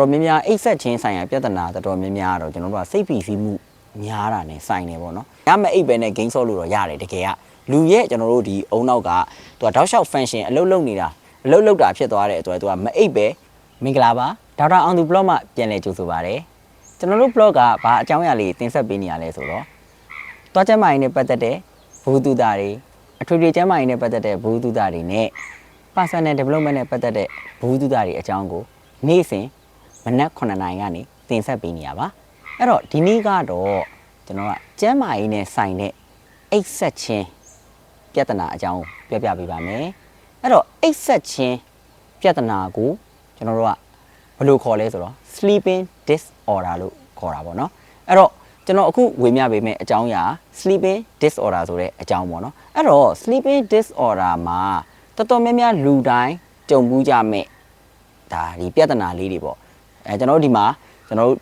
တော်များများအိတ်ဆက်ချင်းဆိုင်ရာပြဿနာတော်တော်များများကတော့ကျွန်တော်တို့ကစိတ်ဖိစီးမှုများတာနဲ့ဆိုင်နေပေါ့နော်။ရမယ့်အိတ်ပဲနဲ့ game ဆော့လို့တော့ရတယ်တကယ်ကလူရဲ့ကျွန်တော်တို့ဒီအုံနောက်ကသူကတောက်လျှောက် function အလုပ်လုပ်နေတာအလုပ်လုပ်တာဖြစ်သွားတဲ့အတွက်သူကမအိတ်ပဲမင်္ဂလာပါဒေါက်တာအောင်သူ blog မှာပြန်လည်ကြိုဆိုပါရစေ။ကျွန်တော်တို့ blog ကဘာအကြောင်းအရာလေးတင်ဆက်ပေးနေရလဲဆိုတော့တွားချက်မိုင်းနဲ့ပတ်သက်တဲ့ဘူတုတာတွေအထွေထွေကျမ်းမာရေးနဲ့ပတ်သက်တဲ့ဘူတုတာတွေနဲ့ personal development နဲ့ပတ်သက်တဲ့ဘူတုတာတွေအကြောင်းကိုနေ့စဉ်မ နက်9နာရီကနေတင်ဆက်ပေးနေရပါအဲ့တော့ဒီနေ့ကတော့ကျွန်တော်ကကျမ်းမာရေးနဲ့ဆိုင်တဲ့အိတ်ဆက်ချင်းပြဿနာအကြောင်းကိုပြောပြပေးပါမယ်အဲ့တော့အိတ်ဆက်ချင်းပြဿနာကိုကျွန်တော်တို့ကဘယ်လိုခေါ်လဲဆိုတော့ sleeping disorder လို့ခေါ်တာပေါ့နော်အဲ့တော့ကျွန်တော်အခုဝေမျှပေးမယ့်အကြောင်းအရာ sleeping disorder ဆိုတဲ့အကြောင်းပေါ့နော်အဲ့တော့ sleeping disorder မှာတော်တော်များများလူတိုင်းကြုံဘူးကြမဲ့ဒါဒီပြဿနာလေးတွေပေါ့ အဲကျွန်တော်တို့ဒီမှာကျွန်တော်တို့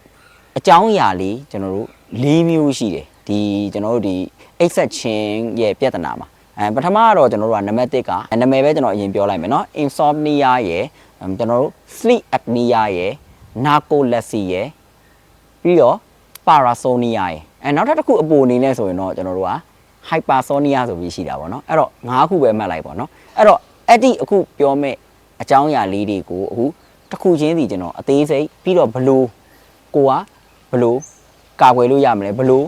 အကြောင်းအရာလေးကျွန်တော်တို့၄မျိုးရှိတယ်ဒီကျွန်တော်တို့ဒီအိတ်ဆက်ခြင်းရဲ့ပြဿနာမှာအဲပထမကတော့ကျွန်တော်တို့ကနံပါတ်1ကနာမည်ပဲကျွန်တော်အရင်ပြောလိုက်မယ်နော် insomnia ရယ်ကျွန်တော်တို့ sleep apnea ရယ် narcolepsy ရယ်ပြီးတော့ parasomnia ရယ်အဲနောက်ထပ်တစ်ခုအပိုအနေနဲ့ဆိုရင်တော့ကျွန်တော်တို့က hypersomnia ဆိုပြီးရှိတာပေါ့နော်အဲ့တော့၅ခုပဲမှတ်လိုက်ပေါ့နော်အဲ့တော့အဲ့ဒီအခုပြောမဲ့အကြောင်းအရာလေးတွေကိုအခု တစ်ခုချင်းစီကျွန်တော်အသေးစိတ်ပြီးတော့ဘလို့ကိုကဘလို့ကာကွယ်လို့ရမလဲဘလို့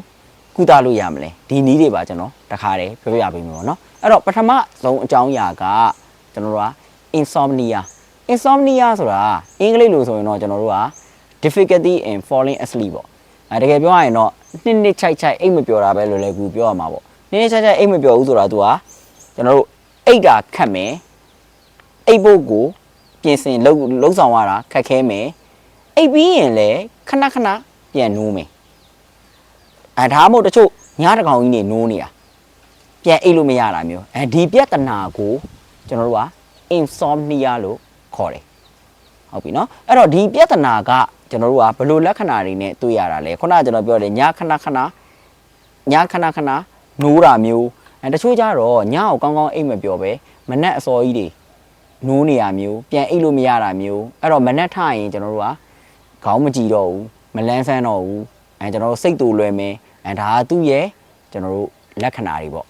ကုသလို့ရမလဲဒီနည်းတွေပါကျွန်တော်တခါတည်းပြောပြပေးမှာပေါ့နော်အဲ့တော့ပထမဆုံးအကြောင်းအရာကကျွန်တော်တို့က insomnia insomnia ဆိုတာအင်္ဂလိပ်လိုဆိုရင်တော့ကျွန်တော်တို့က difficulty in falling asleep ပေါ့အဲတကယ်ပြောရရင်တော့နှစ်နှစ်ခြိုက်ခြိုက်အိတ်မပျော်တာပဲလို့လည်းကူပြောရမှာပေါ့နှစ်နှစ်ခြိုက်ခြိုက်အိတ်မပျော်ဘူးဆိုတာ तू ကကျွန်တော်တို့အိတ်တာခတ်မယ်အိတ်ဖို့ကို ပြင်ဆင်လှုပ်လှုပ်ဆောင်ရတာခက်ခဲမယ်အိတ်ပြီးရင်လည်းခဏခဏပြန်နိုးမယ်အဲဒါမှမဟုတ်တချို့ညတကောင်ကြီးနေနိုးနေတာပြန်အိတ်လို့မရတာမျိုးအဲဒီပြဿနာကိုကျွန်တော်တို့က insomnia လို့ခေါ်တယ်ဟုတ်ပြီနော်အဲ့တော့ဒီပြဿနာကကျွန်တော်တို့ကဘယ်လိုလက္ခဏာတွေနဲ့တွေ့ရတာလဲခုနကကျွန်တော်ပြောတယ်ညခဏခဏညခဏခဏနိုးတာမျိုးအဲတချို့ကြတော့ညကိုကောင်းကောင်းအိတ်မပြောပဲမနက်အစောကြီးတွေ နိုးနေရမျိုးပြန်အိတ်လို့မရတာမျိုးအဲ့တော့မနက်ထရင်ကျွန်တော်တို့ကခေါင်းမကြည့်တော့ဘူးမလန်းဆန်းတော့ဘူးအဲကျွန်တော်တို့စိတ်တူလွယ်မယ်အဲဒါကသူ့ရဲ့ကျွန်တော်တို့လက္ခဏာတွေပေါ့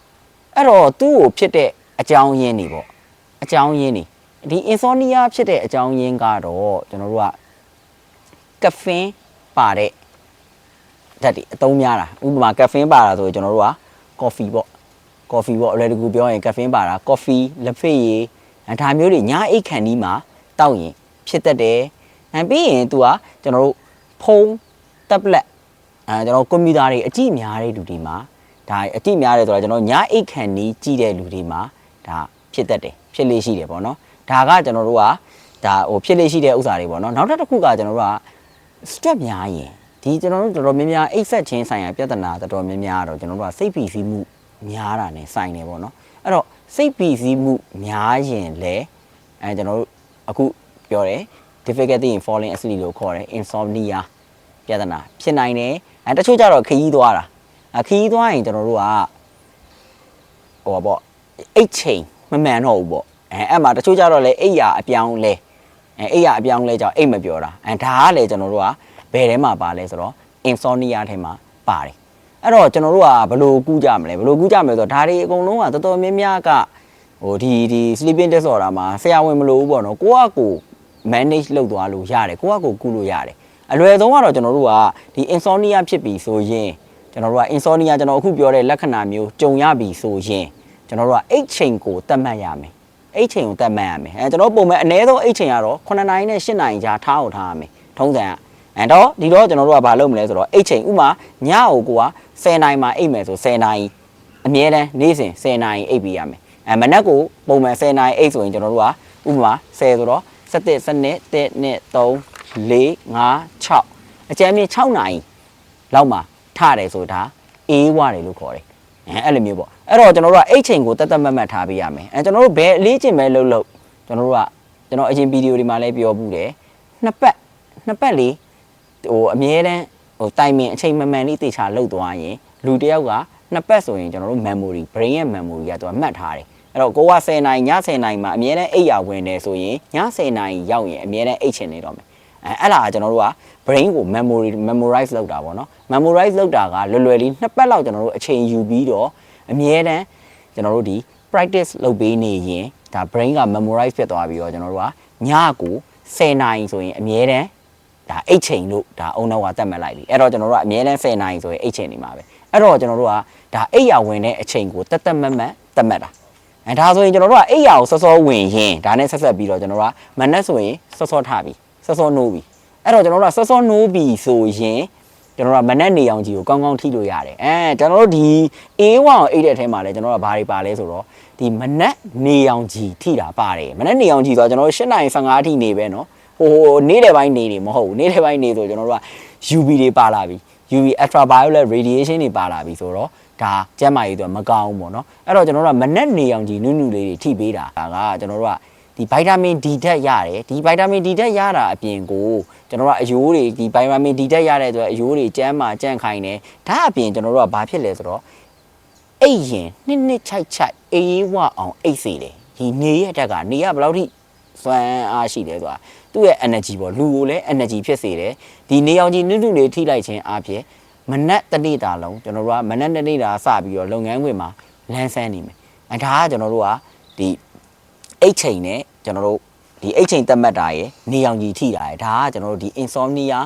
အဲ့တော့သူ့ကိုဖြစ်တဲ့အကြောင်းရင်းတွေပေါ့အကြောင်းရင်းတွေဒီ insomnia ဖြစ်တဲ့အကြောင်းရင်းကတော့ကျွန်တော်တို့ကကဖင်ပါတဲ့ဓာတ်တွေအသုံးများတာဥပမာကဖင်ပါတာဆိုရင်ကျွန်တော်တို့က coffee ပေါ့ coffee ပေါ့အလွယ်တကူပြောရင်ကဖင်ပါတာ coffee လက်ဖက်ရည်အဲ ဒါမျိုးတွေညအိတ်ခန့်ဒီမှာတောက်ရင်ဖြစ်တတ်တယ်အဲပြီးရင် तू ကကျွန်တော်တို့ဖုန်း tablet အဲကျွန်တော်ကွန်ပျူတာတွေအကြည့်များတဲ့လူတွေမှာဒါအကြည့်များတယ်ဆိုတော့ကျွန်တော်ညအိတ်ခန့်ဒီကြည့်တဲ့လူတွေမှာဒါဖြစ်တတ်တယ်ဖြစ်လေးရှိတယ်ပေါ့နော်ဒါကကျွန်တော်တို့ကဒါဟိုဖြစ်လေရှိတဲ့ဥစ္စာတွေပေါ့နော်နောက်တစ်ခုကကျွန်တော်တို့က stress များရင်ဒီကျွန်တော်တို့တော်တော်များများအိတ်ဆက်ချင်းဆိုင်ရာပြဿနာတော်တော်များများတော့ကျွန်တော်တို့ကစိတ်ဖိစီးမှုများတာ ਨੇ ဆိုင်နေပေါ့နော်အဲ့တော့ စိတ်ဖိစီးမှုများရင်လဲအဲကျွန်တော်တို့အခုပြောတယ် difficulty in falling asleep လို့ခေါ်တယ် insomnia ပြဿနာဖြစ်နိုင်တယ်အဲတချို့ကြတော့ခရီးသွားတာအဲခရီးသွားရင်ကျွန်တော်တို့ကဟိုပါပေါ့အိတ်ချိန်မမှန်တော့ဘူးပေါ့အဲအဲ့မှာတချို့ကြတော့လေအိယာအပြောင်းလဲအဲအိယာအပြောင်းလဲကြောင့်အိတ်မပြောတာအဲဒါကလေကျွန်တော်တို့ကဘယ်ထဲမှာပါလဲဆိုတော့ insomnia ထဲမှာပါတယ် အဲ့တော့ကျွန်တော်တို့ကဘယ်လိုကူးကြမလဲဘယ်လိုကူးကြမလဲဆိုတော့ဒါတွေအကုန်လုံးကတော်တော်များများကဟိုဒီဒီ sleeping disorder မှာဆရာဝန်မလို့ဘူးပေါ့နော်ကိုကကို manage လုပ်သွားလို့ရတယ်ကိုကကိုကူးလို့ရတယ်အလွယ်ဆုံးကတော့ကျွန်တော်တို့ကဒီ insomnia ဖြစ်ပြီဆိုရင်ကျွန်တော်တို့က insomnia ကျွန်တော်အခုပြောတဲ့လက္ခဏာမျိုးကြုံရပြီဆိုရင်ကျွန်တော်တို့ကအိတ်ချိန်ကိုသတ်မှတ်ရမယ်အိတ်ချိန်ကိုတက်မှတ်ရမယ်အဲကျွန်တော်ပုံမဲ့အနည်းဆုံးအိတ်ချိန်ကတော့9နာရီနဲ့10နာရီကြားထားအောင်ထားရမယ်ထုံးစံကအဲတော့ဒီတော့ကျွန်တော်တို့ကဘာလုပ်မလဲဆိုတော့အိတ်ချိန်ဥမာညကိုကိုက 10နာရီမှာအိတ်မယ်ဆို10နာရီအမြဲတမ်းနေ့စဉ်10နာရီအိတ်ပြီးရမယ်အဲမနက်ကိုပုံမဲ့10နာရီအိတ်ဆိုရင်ကျွန်တော်တို့ကဥပမာ10ဆိုတော့7 7 1 2 3 4 5 6အကြမ်းမြင့်6နာရီလောက်မှထားတယ်ဆိုတာအေးဝရတယ်လို့ခေါ်တယ်အဲအဲ့လိုမျိုးပေါ့အဲ့တော့ကျွန်တော်တို့ကအိတ်ချိန်ကိုတက်တက်မတ်မတ်ထားပေးရမယ်အဲကျွန်တော်တို့ဘယ်အလေးချိန်ပဲလှုပ်လှုပ်ကျွန်တော်တို့ကကျွန်တော်အရင်ဗီဒီယိုတွေမှာလည်းပြောဘူးတယ်နှစ်ပတ်နှစ်ပတ်လေးဟိုအမြဲတမ်း ဟိုတိုင်ပင်အချိန်မမှန်လေးတေချာလှုပ်သွားရင်လူတစ်ယောက်ကနှစ်ပတ်ဆိုရင်ကျွန်တော်တို့ memory brain ရဲ့ memory ကသူကမှတ်ထားတယ်အဲ့တော့ကိုက10နိုင်ည10နိုင်မှာအမြဲတမ်းအိတ်ရဝင်တယ်ဆိုရင်ည10နိုင်ရောက်ရင်အမြဲတမ်းအိတ်ချင်နေတော့မယ်အဲအဲ့ဒါကကျွန်တော်တို့က brain ကို memory memorize လုပ်တာပေါ့နော် memorize လုပ်တာကလွယ်လွယ်လေးနှစ်ပတ်လောက်ကျွန်တော်တို့အချိန်ယူပြီးတော့အမြဲတမ်းကျွန်တော်တို့ဒီ practice လုပ်ပေးနေရင်ဒါ brain က memorize ဖြစ်သွားပြီးတော့ကျွန်တော်တို့ကညကို10နာရီဆိုရင်အမြဲတမ်း ဒါအိတ်ချိန်လို့ဒါအုံနောက်ကတတ်မှတ်လိုက်ပြီအဲ့တော့ကျွန်တော်တို့ကအမြဲတမ်း10နာရီဆိုရင်အိတ်ချိန်နေမှာပဲအဲ့တော့ကျွန်တော်တို့ကဒါအိတ်ရဝင်တဲ့အချိန်ကိုတက်တက်မတ်မတ်တတ်မှတ်တာအဲဒါဆိုရင်ကျွန်တော်တို့ကအိတ်ရကိုစောစောဝင်ရင်ဒါနဲ့ဆက်ဆက်ပြီးတော့ကျွန်တော်တို့ကမနက်ဆိုရင်စောစောထပြီစောစောနိုးပြီအဲ့တော့ကျွန်တော်တို့ကစောစောနိုးပြီဆိုရင်ကျွန်တော်တို့ကမနက်နေအောင်ကြီးကိုကောင်းကောင်းထိလို့ရတယ်အဲကျွန်တော်တို့ဒီ A1 ကိုအိတ်တဲ့အထဲမှာလဲကျွန်တော်တို့ကဘာတွေပါလဲဆိုတော့ဒီမနက်နေအောင်ကြီးထိတာပါတယ်မနက်နေအောင်ကြီးဆိုတော့ကျွန်တော်တို့8နိုင်15အထိနေပဲเนาะ ဟိုနေ့တဲ့ပိုင်းနေနေမဟုတ်ဘူးနေ့တဲ့ပိုင်းနေဆိုကျွန်တော်တို့က UV တွေပါလာပြီ UV ultraviolet radiation တွေပါလာပြီဆိုတော့ဒါကျန်းမာရေးတော့မကောင်းဘူးပေါ့နော်အဲ့တော့ကျွန်တော်တို့ကမနက်နေအောင်ကြီးနုနုလေးတွေထိပေးတာဒါကကျွန်တော်တို့ကဒီဗိုက်တာမင် D ဓာတ်ရတယ်ဒီဗိုက်တာမင် D ဓာတ်ရတာအပြင်ကိုကျွန်တော်တို့ကအယိုးတွေဒီဗိုက်တာမင် D ဓာတ်ရတဲ့အတွက်အယိုးတွေကျန်းမာကြန့်ခိုင်တယ်ဒါအပြင်ကျွန်တော်တို့ကဘာဖြစ်လဲဆိုတော့အိတ်ရင်နှစ်နှစ်ချိုက်ချိုက်အေးဝအောင်အိတ်စေတယ်ဒီနေရတဲ့ကနေရဘယ်လောက်ထိစွမ်းအားရှိလဲဆိုတာ သူ့ရဲ့ energy ပေါ့လူကိုလည်း energy ဖြစ်စေတယ်ဒီနေအောင်ကြီးနုနုလေးထိလိုက်ခြင်းအပြင်မနက်တစ်နေ့တာလုံးကျွန်တော်တို့ကမနက်တစ်နေ့တာစပြီးတော့လုပ်ငန်းခွင်မှာလန်းဆန်းနေမယ်အဲဒါကကျွန်တော်တို့ကဒီအိတ်ချိန်နဲ့ကျွန်တော်တို့ဒီအိတ်ချိန်တက်မှတ်တာရယ်နေအောင်ကြီးထိတာရယ်ဒါကကျွန်တော်တို့ဒီ insomnia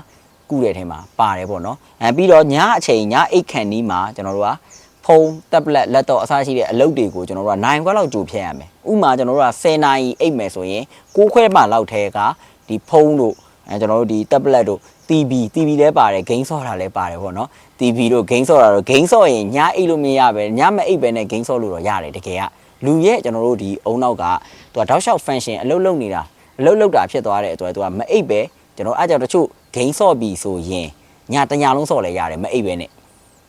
ကုတဲ့ထဲမှာပါတယ်ပေါ့နော်အဲပြီးတော့ညအချိန်ညအိတ်ခန့်နီးမှာကျွန်တော်တို့ကဖုန်း tablet laptop အစားရှိတဲ့အလုပ်တွေကိုကျွန်တော်တို့ကနိုင်ခွက်လောက်ကြိုဖြတ်ရမယ်ဥပမာကျွန်တော်တို့က10နာရီအိတ်မယ်ဆိုရင်6ခွဲမှလောက်ထဲက ဒီဖုန်းတို့အဲကျွန်တော်တို့ဒီ tablet တို့ TV TV လဲပါတယ် game ဆော့တာလဲပါတယ်ပေါ့နော် TV တို့ game ဆော့တာတို့ game ဆော့ရင်ညအိတ်လို့မရပဲညမအိတ်ပဲနဲ့ game ဆော့လို့တော့ရတယ်တကယ်ကလူရဲ့ကျွန်တော်တို့ဒီအုံနောက်ကသူကတောက်လျှောက် function အလုပ်လုပ်နေတာအလုပ်လုပ်တာဖြစ်သွားတဲ့အတွက်သူကမအိတ်ပဲကျွန်တော်အားကြောင့်တချို့ game ဆော့ပြီဆိုရင်ညတညလုံးဆော့လဲရတယ်မအိတ်ပဲနဲ့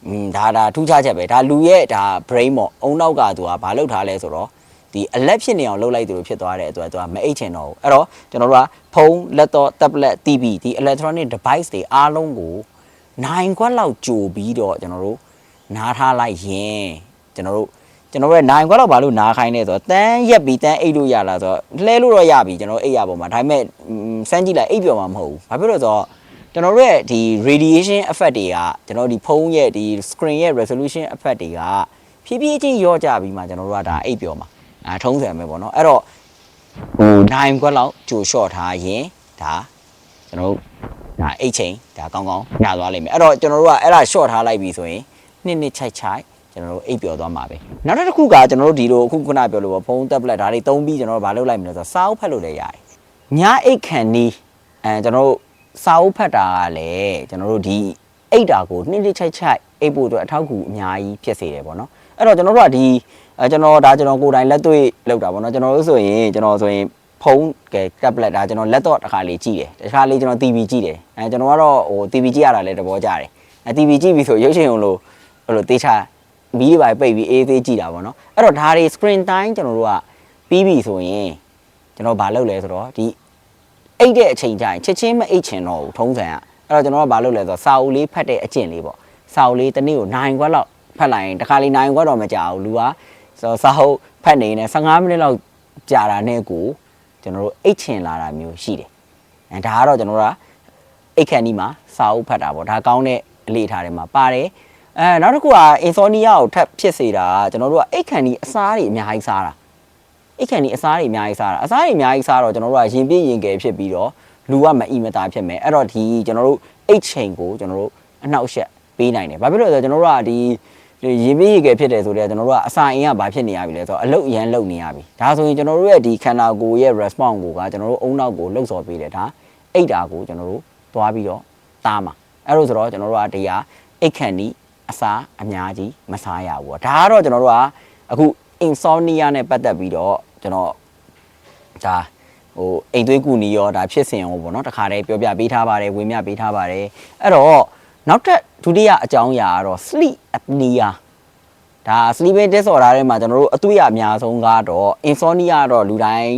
อืมဒါဒါထူးခြားချက်ပဲဒါလူရဲ့ဒါ brain ပေါ့အုံနောက်ကသူကဘာလုပ်ထားလဲဆိုတော့ ဒီအလက်ဖြစ်နေအောင်လုပ်လိုက်သူလို့ဖြစ်သွားတဲ့အတွက်သူကမအိတ်ချင်တော့ဘူးအဲ့တော့ကျွန်တော်တို့ကဖုန်း laptop tablet TV ဒီ electronic device တွေအားလုံးကိုနိုင်ခွက်လောက်ကြိုပြီးတော့ကျွန်တော်တို့နားထားလိုက်ရင်ကျွန်တော်တို့ကျွန်တော်တို့ရဲ့နိုင်ခွက်လောက်ဘာလို့နားခိုင်းလဲဆိုတော့တန်းရက်ပြီးတန်းအိတ်လို့ရလားဆိုတော့လှဲလို့တော့ရပြီကျွန်တော်တို့အိတ်ရပေါ်မှာဒါပေမဲ့စမ်းကြည့်လိုက်အိတ်ပြောမှာမဟုတ်ဘူးဘာဖြစ်လို့လဲဆိုတော့ကျွန်တော်တို့ရဲ့ဒီ radiation effect တွေကကျွန်တော်ဒီဖုန်းရဲ့ဒီ screen ရဲ့ resolution effect တွေကဖြည်းဖြည်းချင်းရော့ကြပြီးမှကျွန်တော်တို့ကဒါအိတ်ပြောမှာ အဲထုံးစံပဲပေါ့နော်အဲ့တော့ဟိုနိုင်ခွက်လောက်ကြိုလျှော့ထားရင်ဒါကျွန်တော်တို့ဒါအိတ်ချိန်ဒါကောင်းကောင်းညသွားလိမ့်မယ်အဲ့တော့ကျွန်တော်တို့ကအဲ့ဒါ short ထားလိုက်ပြီဆိုရင်နှစ်နှစ်ချိုက်ချိုက်ကျွန်တော်တို့အိပ်ပျော်သွားမှာပဲနောက်တစ်ခုကကျွန်တော်တို့ဒီလိုအခုခုနပြောလို့ပေါ့ဖုန်း tablet ဒါတွေသုံးပြီးကျွန်တော်တို့မလုပ်လိုက်မလဲဆိုတော့စာအုပ်ဖတ်လို့လည်းရတယ်ညအိတ်ခန်နီးအဲကျွန်တော်တို့စာအုပ်ဖတ်တာကလည်းကျွန်တော်တို့ဒီအိတ်တာကိုနှစ်နှစ်ချိုက်ချိုက်အိပ်ဖို့အတွက်အထောက်အကူအများကြီးဖြစ်စေတယ်ပေါ့နော်အဲ့တော့ကျွန်တော်တို့ကဒီ အဲကျွန်တော်ဒါကျွန်တော်ကိုယ်တိုင်လက်တွေ့လောက်တာပေါ့နော်ကျွန်တော်တို့ဆိုရင်ကျွန်တော်ဆိုရင်ဖုန်းကဲ tablet ဒါကျွန်တော် laptop တစ်ခါလေးကြည့်တယ်တစ်ခါလေးကျွန်တော် TV ကြည့်တယ်အဲကျွန်တော်ကတော့ဟို TV ကြည့်ရတာလည်းတဘောကြတယ်အဲ TV ကြည့်ပြီဆိုရုပ်ရှင်ုံလို့ဟိုလိုတေးချမီးတွေပါပိတ်ပြီးအေးသေးကြည့်တာပေါ့နော်အဲ့တော့ဒါတွေ screen time ကျွန်တော်တို့ကပြီးပြီဆိုရင်ကျွန်တော်ဘာလုပ်လဲဆိုတော့ဒီအိတ်တဲ့အချိန်ကျရင်ချက်ချင်းမအိတ်ချင်တော့ဘူးထုံးစံကအဲ့တော့ကျွန်တော်ကဘာလုပ်လဲဆိုတော့စာအုပ်လေးဖတ်တဲ့အကျင့်လေးပေါ့စာအုပ်လေးတစ်နေ့ကို9ခွက်လောက်ဖတ်လိုက်ရင်တစ်ခါလေး9ခွက်တော့မကြာဘူးလူက ဆိုစာအုပ်ဖတ်နေနေ15မိနစ်လောက်ကြာတာနဲ့ကိုကျွန်တော်တို့အိတ်ချင်လာတာမျိုးရှိတယ်အဲဒါကတော့ကျွန်တော်တို့ကအိတ်ခန့်ဒီမှာစာအုပ်ဖတ်တာပေါ့ဒါကောင်းတဲ့အလေးထားတယ်မှာပါတယ်အဲနောက်တစ်ခုက insomnia ကိုထပ်ဖြစ်စေတာကကျွန်တော်တို့ကအိတ်ခန့်ဒီအစားတွေအများကြီးစားတာအိတ်ခန့်ဒီအစားတွေအများကြီးစားတာအစားတွေအများကြီးစားတော့ကျွန်တော်တို့ကရင်ပြည့်ရင်ကယ်ဖြစ်ပြီးတော့လူကမအီမတာဖြစ်မယ်အဲ့တော့ဒီကျွန်တော်တို့အိတ်ချိန်ကိုကျွန်တော်တို့အနှောက်အယှက်ပေးနိုင်တယ်ဘာဖြစ်လို့လဲဆိုတော့ကျွန်တော်တို့ကဒီ ရင်ပြည့်ရင်ကယ်ဖြစ်တယ်ဆိုတော့ကျွန်တော်တို့ကအစာအင်ကဘာဖြစ်နေရပြီလဲဆိုတော့အလုတ်အရန်လုတ်နေရပြီဒါဆိုရင်ကျွန်တော်တို့ရဲ့ဒီခန္ဓာကိုယ်ရဲ့ response ကိုကကျွန်တော်တို့အုံနောက်ကိုလှုပ်ဆော်ပေးတယ်ဒါအိတ်တာကိုကျွန်တော်တို့သွားပြီးတော့တားမှာအဲ့လိုဆိုတော့ကျွန်တော်တို့ကတရားအိတ်ခန့်ဒီအစာအများကြီးမစားရဘူးပေါ့ဒါကတော့ကျွန်တော်တို့ကအခု insomnia နဲ့ပတ်သက်ပြီးတော့ကျွန်တော်ဒါဟိုအိမ်သွေးကူနီရောဒါဖြစ်စဉ်ရောပေါ့နော်တခါတည်းပြောပြပေးထားပါတယ်ဝေမျှပေးထားပါတယ်အဲ့တော့ နောက်ထပ်ဒုတိယအကြောင်းအရာကတော့ sleep apnea ဒါ sleeping disorder ထဲမှာကျွန်တော်တို့အတွေ့အများဆုံးကတော့ insomnia တော့လူတိုင်း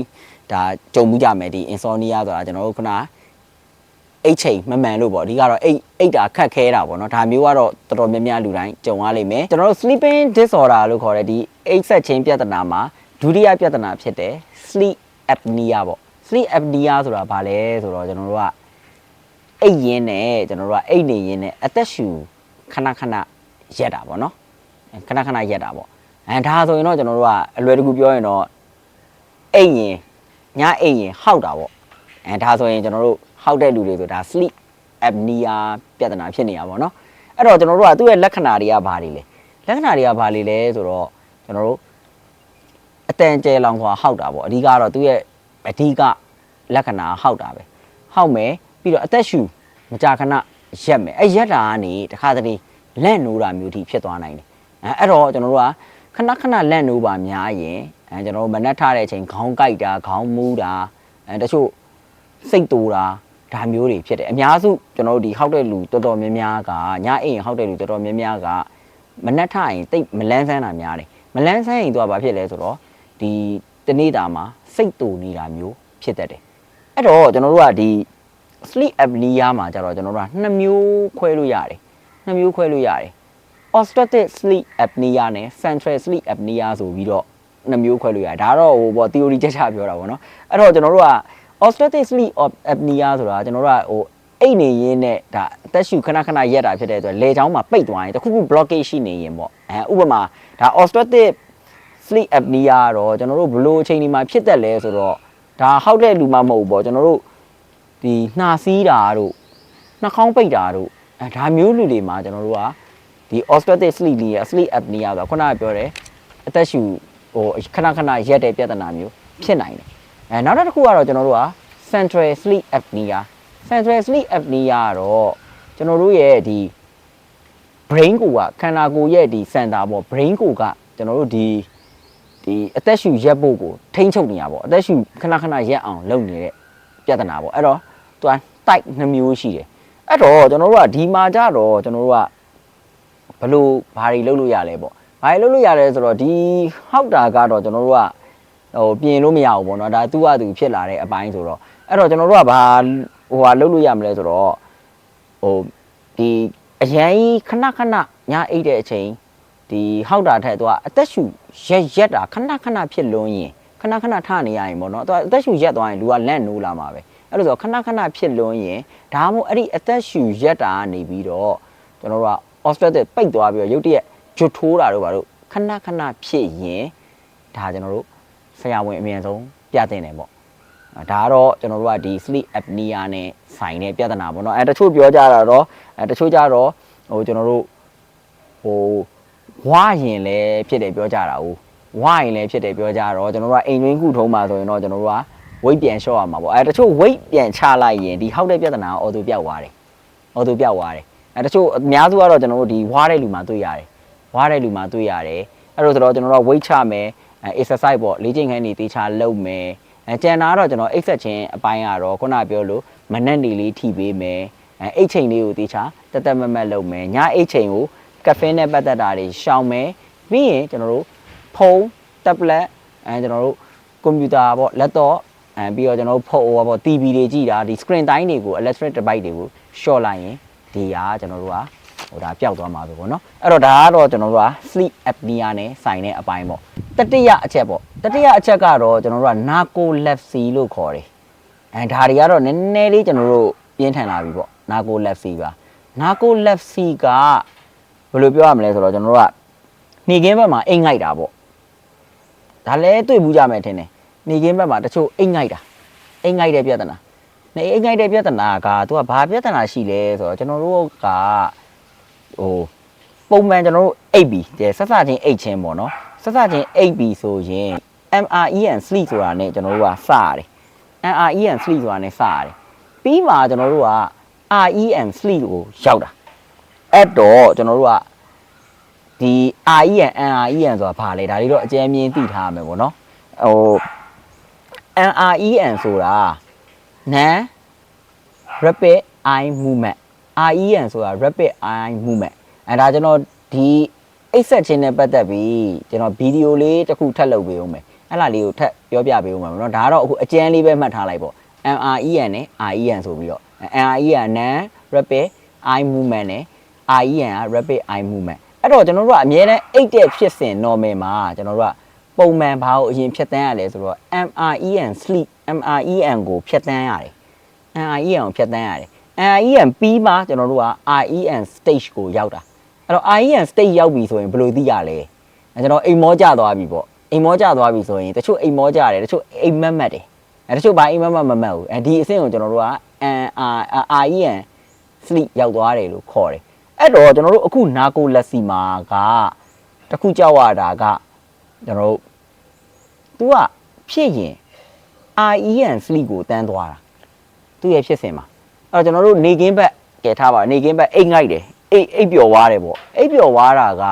ဒါကြုံမှုကြမယ်ဒီ insomnia ဆိုတာကျွန်တော်တို့ခုနအိတ်ချိန်မမှန်လို့ပေါ့အဓိကတော့အိတ်အိတ်တာခက်ခဲတာပေါ့နော်ဒါမျိုးကတော့တော်တော်များများလူတိုင်းကြုံရလိမ့်မယ်ကျွန်တော်တို့ sleeping disorder လို့ခေါ်တဲ့ဒီအိတ်ဆက်ချင်းပြဿနာမှာဒုတိယပြဿနာဖြစ်တယ် sleep apnea ပေါ့ sleep apnea ဆိုတာဘာလဲဆိုတော့ကျွန်တော်တို့က အိတ်ရင်းနဲ့ကျွန်တော်တို့ကအိတ်နေရင်းနဲ့အသက်ရှူခဏခဏရက်တာပေါ့နော်အဲခဏခဏရက်တာပေါ့အဲဒါဆိုရင်တော့ကျွန်တော်တို့ကအလွယ်တကူပြောရင်တော့အိတ်ရင်ညအိတ်ရင်ဟောက်တာပေါ့အဲဒါဆိုရင်ကျွန်တော်တို့ဟောက်တဲ့လူတွေဆိုဒါ sleep apnea ပြဿနာဖြစ်နေတာပေါ့နော်အဲ့တော့ကျွန်တော်တို့ကသူ့ရဲ့လက္ခဏာတွေကဘာတွေလဲလက္ခဏာတွေကဘာတွေလဲဆိုတော့ကျွန်တော်တို့အတန်ကျဲလောင်စွာဟောက်တာပေါ့အဓိကတော့သူ့ရဲ့အဓိကလက္ခဏာဟောက်တာပဲဟောက်မယ် ပြီးတော့အသက်ရှူမကြာခဏရက်မယ်အဲရက်တာကနေတခါတလေလက်နိုးတာမျိုးထိဖြစ်သွားနိုင်တယ်အဲအဲ့တော့ကျွန်တော်တို့ကခဏခဏလက်နိုးပါများရင်အဲကျွန်တော်တို့မနှက်ထားတဲ့အချိန်ခေါင်းကိုက်တာခေါင်းမူးတာအဲတချို့စိတ်တူတာဒါမျိုးတွေဖြစ်တယ်အများစုကျွန်တော်တို့ဒီဟောက်တဲ့လူတော်တော်များများကညအိမ်ဟောက်တဲ့လူတော်တော်များများကမနှက်ထားရင်တိတ်မလန်းဆန်းတာများတယ်မလန်းဆန်းရင်သူကဘာဖြစ်လဲဆိုတော့ဒီတနေ့တာမှာစိတ်တူနေတာမျိုးဖြစ်တတ်တယ်အဲ့တော့ကျွန်တော်တို့ကဒီ sleep apnea မှာကျတော့ကျွန်တော်တို့ကနှစ်မျိုးခွဲလို့ရတယ်နှစ်မျိုးခွဲလို့ရတယ် obstructive sleep apnea နဲ့ central sleep apnea ဆိုပြီးတော့နှစ်မျိုးခွဲလို့ရတယ်ဒါတော့ဟိုပေါ့ theory ချက်ချပြောတာပေါ့နော်အဲ့တော့ကျွန်တော်တို့က obstructive sleep apnea ဆိုတာကျွန်တော်တို့ကဟိုအိတ်နေရင်းနဲ့ဒါအသက်ရှူခဏခဏရက်တာဖြစ်တဲ့အတွက်လေချောင်းမှာပိတ်သွားရင်တခုခု blockage ရှိနေရင်ပေါ့အဲဥပမာဒါ obstructive sleep apnea ကတော့ကျွန်တော်တို့ဘလို့အချိန်ဒီမှာဖြစ်တတ်လဲဆိုတော့ဒါဟောက်တဲ့လူမှမဟုတ်ဘူးပေါ့ကျွန်တော်တို့ ဒီနှာစီးတာတို့နှာခေါင်းပိတ်တာတို့အဲဒါမျိုးလူတွေမှာကျွန်တော်တို့ကဒီ obstructive sleep ကြီး sleep apnea ဆိုတာခုနကပြောတယ်အသက်ရှူဟိုခဏခဏရက်တဲ့ပြဿနာမျိုးဖြစ်နိုင်တယ်အဲနောက်တစ်ခုကတော့ကျွန်တော်တို့က central sleep apnea central sleep apnea ကတော့ကျွန်တော်တို့ရဲ့ဒီ brain ကိုကခန္ဓာကိုယ်ရဲ့ဒီ center ပေါ့ brain ကိုကကျွန်တော်တို့ဒီဒီအသက်ရှူရက်ဖို့ကိုထိမ့်ချုပ်နေတာပေါ့အသက်ရှူခဏခဏရက်အောင်လုပ်နေတဲ့ပြဿနာပေါ့အဲ့တော့ သူက type နှစ်မျိုးရှိတယ်အဲ့တော့ကျွန်တော်တို့ကဒီမှာကြတော့ကျွန်တော်တို့ကဘလို့ဘာတွေလုပ်လို့ရလဲပေါ့ဘာတွေလုပ်လို့ရလဲဆိုတော့ဒီဟောက်တာကတော့ကျွန်တော်တို့ကဟိုပြင်လို့မရဘူးပေါ့နော်ဒါသူ့ဟာသူဖြစ်လာတဲ့အပိုင်းဆိုတော့အဲ့တော့ကျွန်တော်တို့ကဘာဟိုဟာလုပ်လို့ရမလဲဆိုတော့ဟိုဒီအရန်ကြီးခဏခဏညအိတ်တဲ့အချိန်ဒီဟောက်တာထက်သူကအသက်ရှူရက်ရက်တာခဏခဏဖြစ်လွန်းရင်ခဏခဏထနေရရင်ပေါ့နော်သူကအသက်ရှူရက်သွားရင်လူကလက်နိုးလာမှာပဲ အဲ့လိုဆိုခဏခဏဖြစ်လွန်းရင်ဒါမှမဟုတ်အဲ့ဒီအသက်ရှူရက်တာကနေပြီးတော့ကျွန်တော်တို့က obstructive ပိတ်သွားပြီးတော့ရုတ်တရက်ဂျွတ်ထိုးတာတို့ဘာလို့ခဏခဏဖြစ်ရင်ဒါကျွန်တော်တို့ဆရာဝန်အမြင်ဆုံးပြတင်တယ်ပေါ့အဲဒါကတော့ကျွန်တော်တို့ကဒီ sleep apnea နဲ့ဆိုင်တဲ့ပြဿနာပေါ့နော်အဲတချို့ပြောကြတာတော့အဲတချို့ကြတော့ဟိုကျွန်တော်တို့ဟိုဝါရင်လည်းဖြစ်တယ်ပြောကြတာဟုတ်ဝါရင်လည်းဖြစ်တယ်ပြောကြတော့ကျွန်တော်တို့ကအိမ်တွင်းကုထုံးမှာဆိုရင်တော့ကျွန်တော်တို့က weight ပြန်လျှော့ရမှာပေါ့အဲတချို့ weight ပြန်ချလိုက်ရင်ဒီဟောက်တဲ့ပြဿနာကအော်တိုပြောက်သွားတယ်အော်တိုပြောက်သွားတယ်အဲတချို့အများစုကတော့ကျွန်တော်တို့ဒီဝါတဲ့လူမှာတွေ့ရတယ်ဝါတဲ့လူမှာတွေ့ရတယ်အဲ့လိုဆိုတော့ကျွန်တော်တို့က weight ချမယ်အဲ exercise ပေါ့လေ့ကျင့်ခန်းတွေတေချာလုပ်မယ်အဲကျန်တာကတော့ကျွန်တော်အိတ်ဆက်ခြင်းအပိုင်းကတော့ခုနပြောလို့မနက်နေလေးထိပေးမယ်အဲအိတ်ချိန်လေးကိုတေချာတက်တက်မတ်မတ်လုပ်မယ်ညအိတ်ချိန်ကိုကဖင်းနဲ့ပတ်သက်တာတွေရှောင်မယ်ပြီးရင်ကျွန်တော်တို့ဖုန်း tablet အဲကျွန်တော်တို့ကွန်ပျူတာပေါ့ laptop အဲပြီးတော့ကျွန်တော်တို့ဖုန်းဟိုပေါ့ TV တွေကြည့်တာဒီ screen time တွေကို electric device တွေကို short လိုက်ရင်ဒီဟာကျွန်တော်တို့ကဟိုဒါပျောက်သွားမှာပဲပေါ့နော်အဲ့တော့ဒါကတော့ကျွန်တော်တို့က sleep apnea နဲ့ဆိုင်တဲ့အပိုင်းပေါ့တတိယအချက်ပေါ့တတိယအချက်ကတော့ကျွန်တော်တို့က narcolepsy လို့ခေါ်တယ်အဲဒါတွေကတော့နည်းနည်းလေးကျွန်တော်တို့ပြင်းထန်လာပြီပေါ့ narcolepsy ပါ narcolepsy ကဘယ်လိုပြောရမလဲဆိုတော့ကျွန်တော်တို့ကနေကင်းဘက်မှာအိမ်ငိုက်တာပေါ့ဒါလည်းတွေ့ဘူးကြမယ်ထင်တယ် နေကင်းဘက်မှာတချို့အိမ်ငိုက်တာအိမ်ငိုက်တဲ့ပြဿနာနေအိမ်ငိုက်တဲ့ပြဿနာကသူကဘာပြဿနာရှိလဲဆိုတော့ကျွန်တော်တို့ကဟိုပုံမှန်ကျွန်တော်တို့အိပ်ပြီးဆက်စချင်းအိပ်ချင်းပေါ့နော်ဆက်စချင်းအိပ်ပြီးဆိုရင် MREN sleep ဆိုတာနဲ့ကျွန်တော်တို့ကစရတယ် MREN sleep ဆိုတာနဲ့စရတယ်ပြီးမှကျွန်တော်တို့က REN sleep ကိုရောက်တာအဲ့တော့ကျွန်တော်တို့ကဒီ REN NREN ဆိုတာဘာလဲဒါတွေတော့အကျဉ်းမြင်သိထားရမယ်ပေါ့နော်ဟို NREN ဆိုတာ non rapid eye movement REN ဆိုတာ rapid eye movement အဲဒါကျွန်တော်ဒီအိတ်ဆက်ခြင်းနဲ့ပတ်သက်ပြီးကျွန်တော်ဗီဒီယိုလေးတစ်ခုထပ်လုပ်ပေးဦးမယ်အဲ့လားလေးကိုထပ်ပြောပြပေးဦးမယ်နော်ဒါကတော့အခုအကျန်းလေးပဲမှတ်ထားလိုက်ပေါ့ MREN နဲ့ REN ဆိုပြီးတော့ MREN non rapid eye movement နဲ့ REN က rapid eye movement အဲ့တော့ကျွန်တော်တို့ကအမြဲတမ်းအိတ်တဲ့ဖြစ်စဉ် normal မှာကျွန်တော်တို့က ပုံမှန်ဘာကိုအရင်ဖြတ်တန်းရလဲဆိုတော့ MREN sleep MREN ကိုဖြတ်တန်းရတယ် NIEN ကိုဖြတ်တန်းရတယ် REM ပြီးမှကျွန်တော်တို့က REM stage ကိုရောက်တာအဲ့တော့ REM stage ရောက်ပြီဆိုရင်ဘယ်လိုသိရလဲအဲကျွန်တော်အိမ်မောကျသွားပြီပေါ့အိမ်မောကျသွားပြီဆိုရင်တချို့အိမ်မောကျတယ်တချို့အိမ်မက်မက်တယ်အဲတချို့ဘာအိမ်မက်မက်မမက်ဘူးအဲဒီအဆင့်ကိုကျွန်တော်တို့က REM sleep ရောက်သွားတယ်လို့ခေါ်တယ်အဲ့တော့ကျွန်တော်တို့အခုနာကိုလက်စီမာကတခုကြောက်ရတာက ကျွန်တော်တို့ तू ကဖြစ်ရင် REM sleep ကိုတန်းသွားတာသူ့ရဲ့ဖြစ်စဉ်မှာအဲ့တော့ကျွန်တော်တို့နေကင်းဘက်ကဲထားပါနေကင်းဘက်အိတ်ငိုက်တယ်အိတ်အိတ်ပျော်သွားတယ်ပေါ့အိတ်ပျော်သွားတာက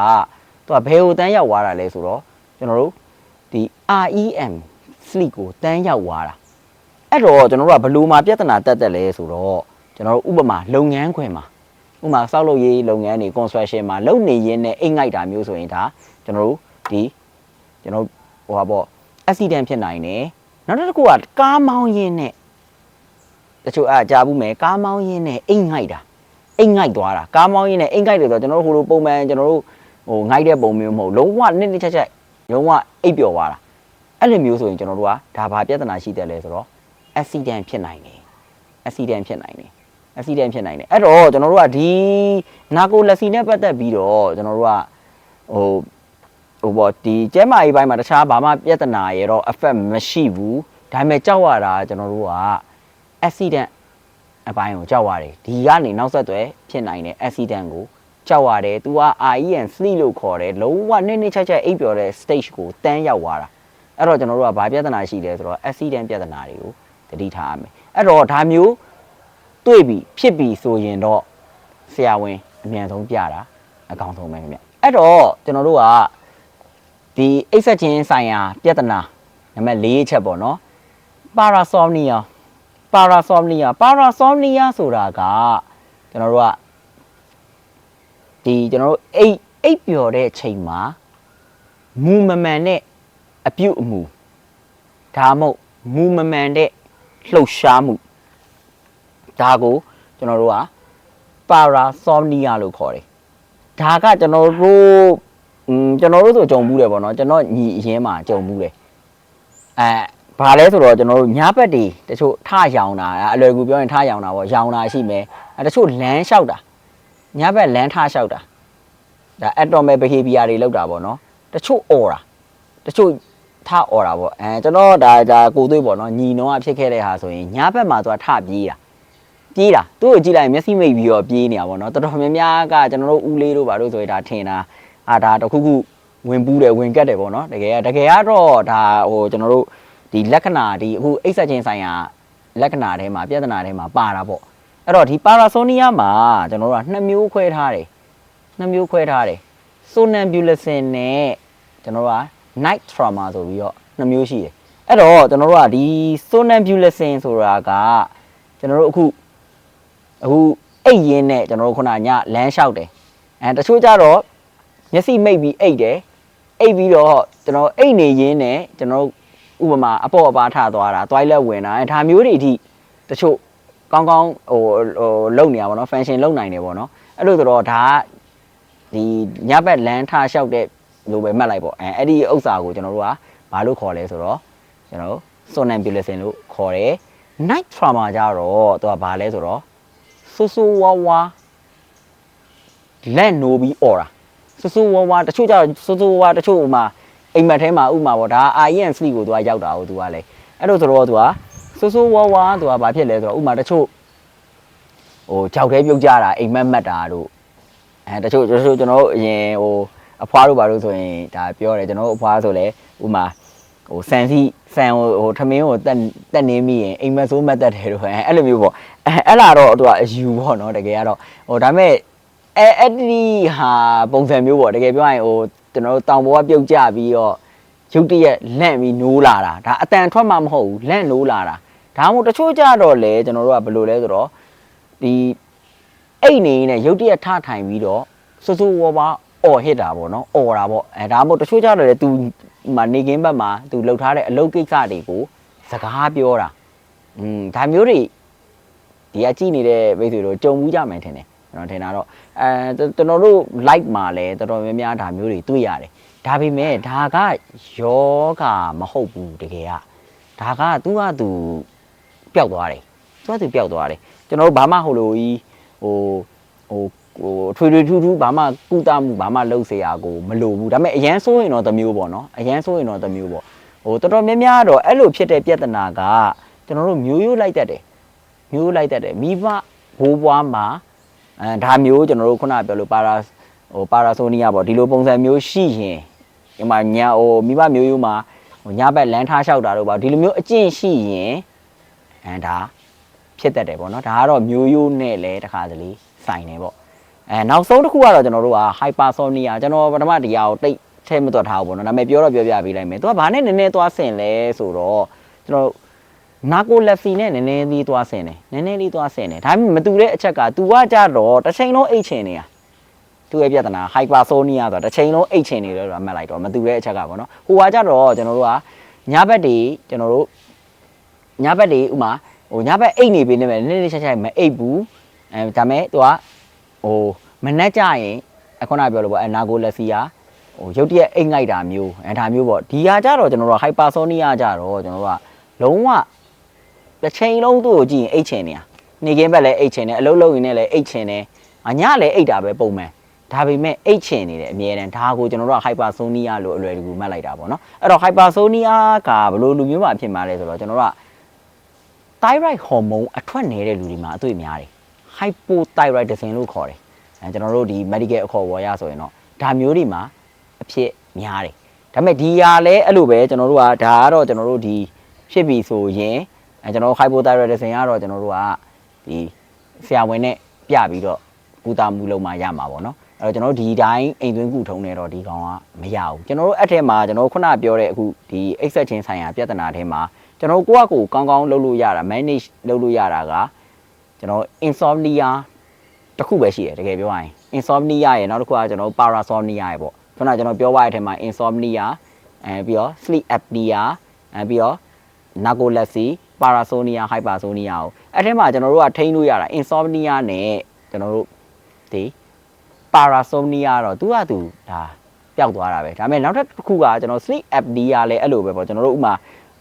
သူကဘယ်ကိုတန်းရောက်သွားတာလဲဆိုတော့ကျွန်တော်တို့ဒီ REM sleep ကိုတန်းရောက်သွားတာအဲ့တော့ကျွန်တော်တို့ကဘယ်လိုမှပြဿနာတက်တက်လဲဆိုတော့ကျွန်တော်တို့ဥပမာလုပ်ငန်းခွင်မှာဥပမာစောက်လုပ်ရေးလုပ်ငန်းတွေ construction မှာလုပ်နေရင်းနဲ့အိတ်ငိုက်တာမျိုးဆိုရင်ဒါကျွန်တော်တို့ဒီ ကျွန်တော်ဟိုပါပေါ့ accident ဖြစ်နိုင်တယ်နောက်တစ်ခုကကားမောင်းရင်းနဲ့တချို့အားကြားဘူးမယ်ကားမောင်းရင်းနဲ့အိတ်ငိုက်တာအိတ်ငိုက်သွားတာကားမောင်းရင်းနဲ့အိတ်ငိုက်တယ်ဆိုတော့ကျွန်တော်တို့ဟိုလိုပုံမှန်ကျွန်တော်တို့ဟိုငိုက်တဲ့ပုံမျိုးမဟုတ်လုံးဝနစ်နစ်ချက်ချက်လုံးဝအိတ်ပျော်သွားတာအဲ့လိုမျိုးဆိုရင်ကျွန်တော်တို့ကဒါဘာပြဿနာရှိတယ်လဲဆိုတော့ accident ဖြစ်နိုင်တယ် accident ဖြစ်နိုင်တယ် accident ဖြစ်နိုင်တယ်အဲ့တော့ကျွန်တော်တို့ကဒီနာကိုလက်စီနဲ့ပတ်သက်ပြီးတော့ကျွန်တော်တို့ကဟို ဟိုပေါ့ဒီကျဲမာရေးပိုင်းမှာတခြားဘာမှပြဿနာရေတော့ effect မရှိဘူးဒါပေမဲ့ကြောက်ရတာကျွန်တော်တို့က accident အပိုင်းကိုကြောက်ရတယ်ဒီကနေနောက်ဆက်တွဲဖြစ်နိုင်တဲ့ accident ကိုကြောက်ရတယ် तू က REM sleep လို့ခေါ်တယ်လုံးဝနစ်နစ်ချက်ချက်အိပ်ပျော်တဲ့ stage ကိုတန်းရောက်သွားတာအဲ့တော့ကျွန်တော်တို့ကဘာပြဿနာရှိလဲဆိုတော့ accident ပြဿနာတွေကိုသတိထားရမယ်အဲ့တော့ဒါမျိုးတွေ့ပြီဖြစ်ပြီဆိုရင်တော့ဆရာဝန်အမြန်ဆုံးပြတာအကောင်းဆုံးပဲခင်ဗျအဲ့တော့ကျွန်တော်တို့က ဒီအိပ်ဆက်ခြင်းဆိုင်ရာပြဿနာနံပါတ်၄ချက်ပေါ့နော် parasomnia parasomnia parasomnia ဆိုတာကကျွန်တော်တို့ကဒီကျွန်တော်တို့အိတ်အိတ်ပျော်တဲ့ချိန်မှာမူမမှန်တဲ့အပြုတ်အမူဒါမှမဟုတ်မူမမှန်တဲ့လှုပ်ရှားမှုဒါကိုကျွန်တော်တို့က parasomnia လို့ခေါ်တယ်ဒါကကျွန်တော်တို့อืม ကျွန်တော်တို့ဆိုကြုံဘူးတယ်ပေါ့နော်ကျွန်တော်ညီအရင်မှာကြုံဘူးတယ်အဲဘာလဲဆိုတော့ကျွန်တော်တို့ညဘက်တွေတချို့ထရောင်တာအလွယ်ကူပြောရင်ထရောင်တာပေါ့ရောင်တာရှိမယ်အဲတချို့လမ်းလျှောက်တာညဘက်လမ်းထလျှောက်တာဒါ atomic behavior တွေလောက်တာပေါ့နော်တချို့អော်တာတချို့ထអော်တာပေါ့အဲကျွန်တော်ဒါဒါကိုသွေးပေါ့နော်ညီနောကဖြစ်ခဲ့တဲ့ဟာဆိုရင်ညဘက်မှာသူကထပြေးတာပြေးတာသူ့ကိုကြည့်လိုက်ရင်မျက်စိမိတ်ပြီးတော့ပြေးနေတာပေါ့နော်တော်တော်များများကကျွန်တော်တို့ဦးလေးတို့ဘာလို့ဆိုရင်ဒါထင်တာအာဒါတခုခု ဝင်ပူးတယ်ဝင်ကက်တယ်ပေါ့နော်တကယ်ကတကယ်ကတော့ဒါဟိုကျွန်တော်တို့ဒီလက္ခဏာဒီအခုအိတ်ဆက်ခြင်းဆိုင်ရာလက္ခဏာထဲမှာပြဿနာထဲမှာပါတာပေါ့အဲ့တော့ဒီပါရာဆိုနီယာမှာကျွန်တော်တို့ကနှစ်မျိုးခွဲထားတယ်နှစ်မျိုးခွဲထားတယ် sonambulism နဲ့ကျွန်တော်တို့က night trauma ဆိုပြီးတော့နှစ်မျိုးရှိတယ်အဲ့တော့ကျွန်တော်တို့ကဒီ sonambulism ဆိုတာကကျွန်တော်တို့အခုအခုအိတ်ရင်းနဲ့ကျွန်တော်တို့ခုနညလမ်းလျှောက်တယ်အဲတချို့ကြတော့မျက်စိမိတ်ပြီးအိတ်တယ် အိတ်ပြီးတော့ကျွန်တော်အိတ်နေရင်းနဲ့ကျွန်တော်ဥပမာအပေါ့အပါထသွားတာ toilet ဝင်တာအဲဒါမျိုးတွေအထိတချို့ကောင်းကောင်းဟိုဟိုလုံနေရပါတော့ function လုံနိုင်တယ်ပေါ့နော်အဲ့လိုဆိုတော့ဒါကဒီညဘက်လမ်းထလျှောက်တဲ့လိုပဲမှတ်လိုက်ပေါ့အဲအဲ့ဒီဥစ္စာကိုကျွန်တော်တို့ကဘာလို့ခေါ်လဲဆိုတော့ကျွန်တော် sonambulism လို့ခေါ်တယ် night trauma ကြတော့သူကဘာလဲဆိုတော့ဆူဆူဝါဝါလက်နိုးပြီးអော်တာ ဆူဆူဝါဝါတချို့ကြတော့ဆူဆူဝါဝါတချို့ဥမာအိမ်မက်ထဲမှာဥမာပေါ့ဒါ IEN sleep ကိုသူကရောက်တာကိုသူကလည်းအဲ့လိုဆိုတော့သူကဆူဆူဝါဝါသူကဘာဖြစ်လဲဆိုတော့ဥမာတချို့ဟိုကြောက်ခဲပြုတ်ကြတာအိမ်မက်မက်တာတို့အဲတချို့တချို့ကျွန်တော်တို့အရင်ဟိုအဖွားတို့ဘာလို့ဆိုရင်ဒါပြောတယ်ကျွန်တော်တို့အဖွားဆိုလဲဥမာဟိုဆန်စီဆန်ဟိုဟိုထမင်းကိုတက်တက်နေမိရင်အိမ်မက်ဆိုးမက်တက်တယ်တို့အဲအဲ့လိုမျိုးပေါ့အဲအဲ့လာတော့သူကအယူပေါ့နော်တကယ်ကတော့ဟိုဒါပေမဲ့ အဲအဲ့ဒီဟာပုံစံမျိုးပေါ့တကယ်ပြောရရင်ဟိုကျွန်တော်တို့တောင်ပေါ်ကပြုတ်ကြပြီးတော့ရုတ်တရက်လန့်ပြီးနိုးလာတာဒါအတန်ထွက်မှမဟုတ်ဘူးလန့်နိုးလာတာဒါမှမဟုတ်တချို့ကြတော့လေကျွန်တော်တို့ကဘယ်လိုလဲဆိုတော့ဒီအိတ်နေနဲ့ရုတ်တရက်ထထိုင်ပြီးတော့ဆူဆူဝါဝါအော်ဟစ်တာပေါ့နော်အော်တာပေါ့အဲဒါမှမဟုတ်တချို့ကြတော့လေ तू မနေကင်းဘက်မှာ तू လှုပ်ထားတဲ့အလုပ်ကိစ္စတွေကိုစကားပြောတာอืมဒါမျိုးတွေဒီကကြည့်နေတဲ့မိတ်ဆွေတို့ကြုံမှုကြမယ်ထင်တယ်ကျွန်တော်ထင်တာတော့ အဲကျွန်တော်တို့ like မှာလဲတော်တော်များများဒါမျိုးတွေတွေ့ရတယ်ဒါပေမဲ့ဒါကယောဂမဟုတ်ဘူးတကယ်ကဒါက तू က तू ပျောက်သွားတယ် သူကသူပျောက်သွားတယ်ကျွန် ကျွန်တော်တို့ဘာမှဟိုလိုကြီးဟိုဟိုဟိုထွေထွေထူးထူးဘာမှကုသမှုဘာမှလုပ်เสียရကိုမလိုဘူးဒါပေမဲ့အရန်ဆိုးရင်တော့တစ်မျိုးပေါ့နော်အရန်ဆိုးရင်တော့တစ်မျိုးပေါ့ဟိုတော်တော်များများတော့အဲ့လိုဖြစ်တဲ့ပြဿနာကကျွန်တော်တို့မျိုးရိုးလိုက်တတ်တယ်မျိုးရိုးလိုက်တတ်တယ်မိဘဘိုးဘွားမှာ အဲဒါမျိုးကျွန်တော်တို့ခုနပြောလို့ပါရာဟိုပါရာဆိုနီယာပေါ့ဒီလိုပုံစံမျိုးရှိရင်ဒီမှာညာဟိုမိဘမျိုးရိုးမှာဟိုညာဘက်လမ်းထားလျှောက်တာတို့ပါဒီလိုမျိုးအကျင့်ရှိရင်အဲဒါဖြစ်တတ်တယ်ပေါ့နော်ဒါကတော့မျိုးရိုးနဲ့လည်းတစ်ခါတလေဆိုင်နေပေါ့အဲနောက်ဆုံးတစ်ခုကတော့ကျွန်တော်တို့က hypersomnia ကျွန်တော်ပထမတရားကိုတိတ်ထဲမတွက်ထားဘူးပေါ့နော်ဒါပေမဲ့ပြောတော့ပြောပြပေးလိုက်မယ်သူကဘာနဲ့နည်းနည်းသွားဆင်လဲဆိုတော့ကျွန်တော် နာကိုလက်ဖီနဲ့နည်းနည်းလေးသွားဆင်တယ်နည်းနည်းလေးသွားဆင်တယ်ဒါပေမဲ့မတူတဲ့အချက်က तू ကကြတော့တစ်ချိန်လုံးအိတ်ချင်နေတာသူ့ရဲ့ပြဿနာ hypersonia ဆိုတာတစ်ချိန်လုံးအိတ်ချင်နေတယ်ဆိုတာမှတ်လိုက်တော့မတူတဲ့အချက်ကပေါ့နော်ဟိုကကြတော့ကျွန်တော်တို့ကညဘက်တွေကျွန်တော်တို့ညဘက်တွေဥမာဟိုညဘက်အိတ်နေပြီနေမယ်နည်းနည်းချက်ချက်မအိတ်ဘူးအဲဒါမဲ့ तू ကဟိုမနှက်ကြရင်အခုနပြောလို့ပေါ့အဲနာကိုလက်ဖီကဟိုရုတ်တရက်အိတ်ငိုက်တာမျိုးအဲဒါမျိုးပေါ့ဒီဟာကြတော့ကျွန်တော်တို့ hypersonia ကြတော့ကျွန်တော်တို့ကလုံးဝ တစ်ချိန်လုံးသူ့ကိုကြည့်ရင်အိတ်ချင်နေရနေကင်းဘက်လည်းအိတ်ချင်တယ်အလုပ်လုပ်ရင်လည်းအိတ်ချင်တယ်အညလည်းအိတ်တာပဲပုံမှန်ဒါပေမဲ့အိတ်ချင်နေတယ်အမြဲတမ်းဒါကိုကျွန်တော်တို့က hypersonia လို့အလွယ်တကူမှတ်လိုက်တာပေါ့နော်အဲ့တော့ hypersonia ကဘယ်လိုလူမျိုးမှာဖြစ်မှာလဲဆိုတော့ကျွန်တော်တို့က thyroid hormone အထွက်နေတဲ့လူတွေမှာအတွေ့များတယ် hypothyroidism လို့ခေါ်တယ်အဲကျွန်တော်တို့ဒီ medical အခေါ်အဝေါ်ရဆိုရင်တော့ဒါမျိုးတွေမှာအဖြစ်များတယ်ဒါပေမဲ့ဒီဟာလဲအဲ့လိုပဲကျွန်တော်တို့ကဒါကတော့ကျွန်တော်တို့ဒီဖြစ်ပြီဆိုရင် အဲကျွန်တော်တို့ hypothyroidism ကတော့ကျွန်တော်တို့ကဒီဆရာဝန်နဲ့ပြပြီးတော့ကုသမှုလုပ်မှရမှာပေါ့နော်အဲ့တော့ကျွန်တော်တို့ဒီတိုင်းအိမ်သွင်းကုထုံးနေတော့ဒီကောင်ကမရဘူးကျွန်တော်တို့အဲ့ထဲမှာကျွန်တော်တို့ခုနပြောတဲ့အခုဒီ exit ချင်းဆိုင်ရာပြဿနာထဲမှာကျွန်တော်တို့ကိုယ့်အကိုကောင်းကောင်းလုပ်လို့ရတာ manage လုပ်လို့ရတာကကျွန်တော် insomnia တစ်ခုပဲရှိတယ်တကယ်ပြောရရင် insomnia ရယ်နောက်တစ်ခုကကျွန်တော်တို့ parasomnia ရယ်ပေါ့ခုနကကျွန်တော်ပြောသွားတဲ့အထဲမှာ insomnia အဲပြီးတော့ sleep apnea အဲပြီးတော့ narcolepsy parasomnia hypersomnia ကိုအဲ့ထဲမှာကျွန်တော်တို့ကထိန်းလို့ရတာ insomnia နဲ့ကျွန်တော်တို့ဒီ parasomnia တော့သူကသူဒါပျောက်သွားတာပဲဒါပေမဲ့နောက်တစ်ခုကကျွန်တော် sleep apnea လည်းအဲ့လိုပဲပေါ့ကျွန်တော်တို့ဥမာ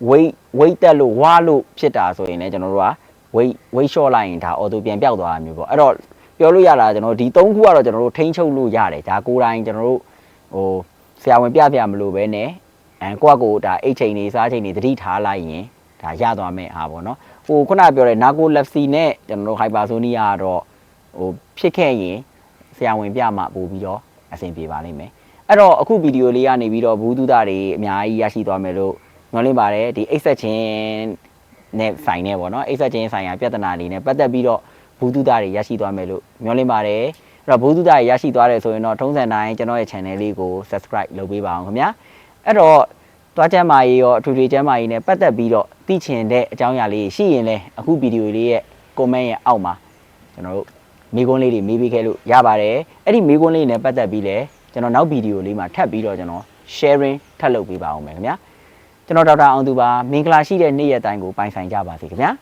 weight weight တက်လို့ဝါလို့ဖြစ်တာဆိုရင်လည်းကျွန်တော်တို့က weight weight short လိုက်ရင်ဒါ auto ပြန်ပျောက်သွားတာမျိုးပေါ့အဲ့တော့ပြောလို့ရတာကျွန်တော်ဒီ၃ခုကတော့ကျွန်တော်တို့ထိန်းချုပ်လို့ရတယ်ဒါကိုယ်တိုင်ကျွန်တော်တို့ဟိုဆရာဝန်ပြပြမလို့ပဲနဲ့အဲကိုယ့်အကိုဒါအိတ်ချိန်နေစားချိန်နေသတိထားလိုက်ရင် ဒါရသွားမယ်အားပေါ့နော်ဟိုခုနပြောတဲ့ narcolepsy နဲ့ကျွန်တော်တို့ hypersonia ကတော့ဟိုဖြစ်ခဲ့ရင်ဆရာဝန်ပြမှပို့ပြီးတော့အဆင်ပြေပါလိမ့်မယ်အဲ့တော့အခုဗီဒီယိုလေးကနေပြီးတော့ဘူးတုဒတွေအများကြီးရရှိသွားမယ်လို့ညွှန်လင်းပါတယ်ဒီအိတ်ဆက်ချင်းနဲ့ဆိုင်နေပေါ့နော်အိတ်ဆက်ချင်းဆိုင်ရာပြဿနာတွေနဲ့ပတ်သက်ပြီးတော့ဘူးတုဒတွေရရှိသွားမယ်လို့ညွှန်လင်းပါတယ်အဲ့တော့ဘူးတုဒတွေရရှိသွားတယ်ဆိုရင်တော့ထုံးစံတိုင်းကျွန်တော်ရဲ့ channel လေးကို subscribe လုပ်ပေးပါအောင်ခင်ဗျာအဲ့တော့ တွားချမ်းမာရေးရောအထွေထွေချမ်းမာရေးနဲ့ပတ်သက်ပြီးတော့သိချင်တဲ့အကြောင်းအရာလေးရှိရင်လည်းအခုဗီဒီယိုလေးရဲ့ comment ရဲ့အောက်မှာကျွန်တော်တို့မိကွန်းလေးတွေမေးပေးခဲ့လို့ရပါတယ်အဲ့ဒီမိကွန်းလေးနဲ့ပတ်သက်ပြီးလည်းကျွန်တော်နောက်ဗီဒီယိုလေးမှာထပ်ပြီးတော့ကျွန်တော် sharing ထပ်လုပ်ပေးပါအောင်မယ်ခင်ဗျာကျွန်တော်ဒေါက်တာအောင်သူပါမင်္ဂလာရှိတဲ့နေ့ရက်တိုင်းကိုပိုင်ဆိုင်ကြပါစေခင်ဗျာ